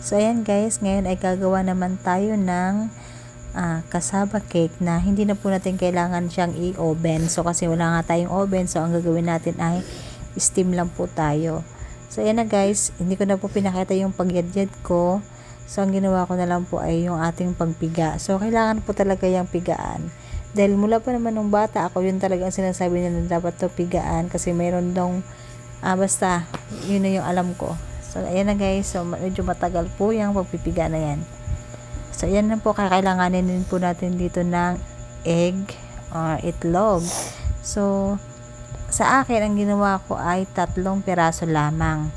So, ayan guys, ngayon ay gagawa naman tayo ng ah, kasaba cake na hindi na po natin kailangan siyang i-oven. So, kasi wala nga tayong oven. So, ang gagawin natin ay steam lang po tayo. So, ayan na guys, hindi ko na po pinakita yung pagyadyad ko. So, ang ginawa ko na lang po ay yung ating pagpiga. So, kailangan po talaga yung pigaan. Dahil mula pa naman nung bata, ako yun talaga ang sinasabi nila na dapat to pigaan kasi mayroon dong, ah, basta, yun na yung alam ko. So, ayan na guys. So, medyo matagal po yung pagpipiga na yan. So, ayan na po. Kakailanganin din po natin dito ng egg or itlog. So, sa akin, ang ginawa ko ay tatlong piraso lamang.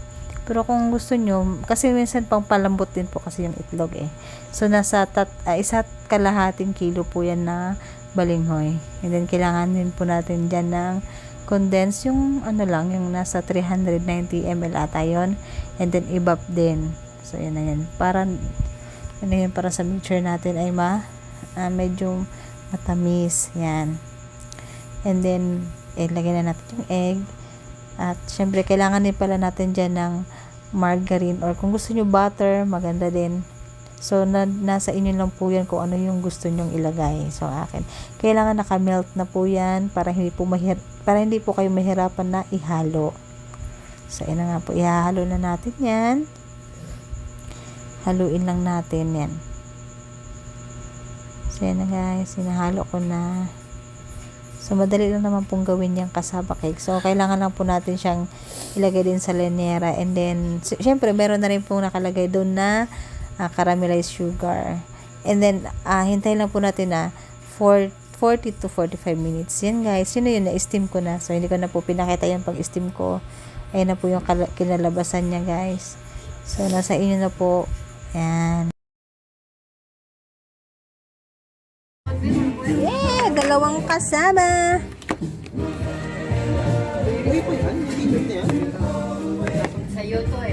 Pero kung gusto nyo, kasi minsan pang palambot din po kasi yung itlog eh. So, nasa tat, uh, isa't kalahating kilo po yan na balinghoy. And then, kailangan din po natin dyan ng condense yung ano lang, yung nasa 390 ml ata yun. And then, ibap din. So, yan na yan. Para, ano yun, para sa mixture natin ay ma, ah, medyo matamis. Yan. And then, ilagay na natin yung egg. At, syempre, kailangan din pala natin dyan ng margarine or kung gusto nyo butter, maganda din. So, na, nasa inyo lang po yan kung ano yung gusto nyong ilagay. So, akin. Kailangan naka-melt na po yan para hindi po, mahir para hindi po kayo mahirapan na ihalo. So, yun na nga po. Ihahalo na natin yan. Haluin lang natin yan. So, yan na guys. Sinahalo ko na. So, madali lang naman pong gawin yung kasaba cake. So, kailangan lang po natin siyang ilagay din sa lenera. And then, sy- syempre, meron na rin pong nakalagay doon na ah, caramelized sugar. And then, ah, hintayin lang po natin na 4, 40 to 45 minutes. Yan guys, yun na yun, na-steam ko na. So, hindi ko na po pinakita yung pag-steam ko. Ayan na po yung kinalabasan niya guys. So, nasa inyo na po. Yan. Yeah! Dalawang kasama! Sa'yo to eh.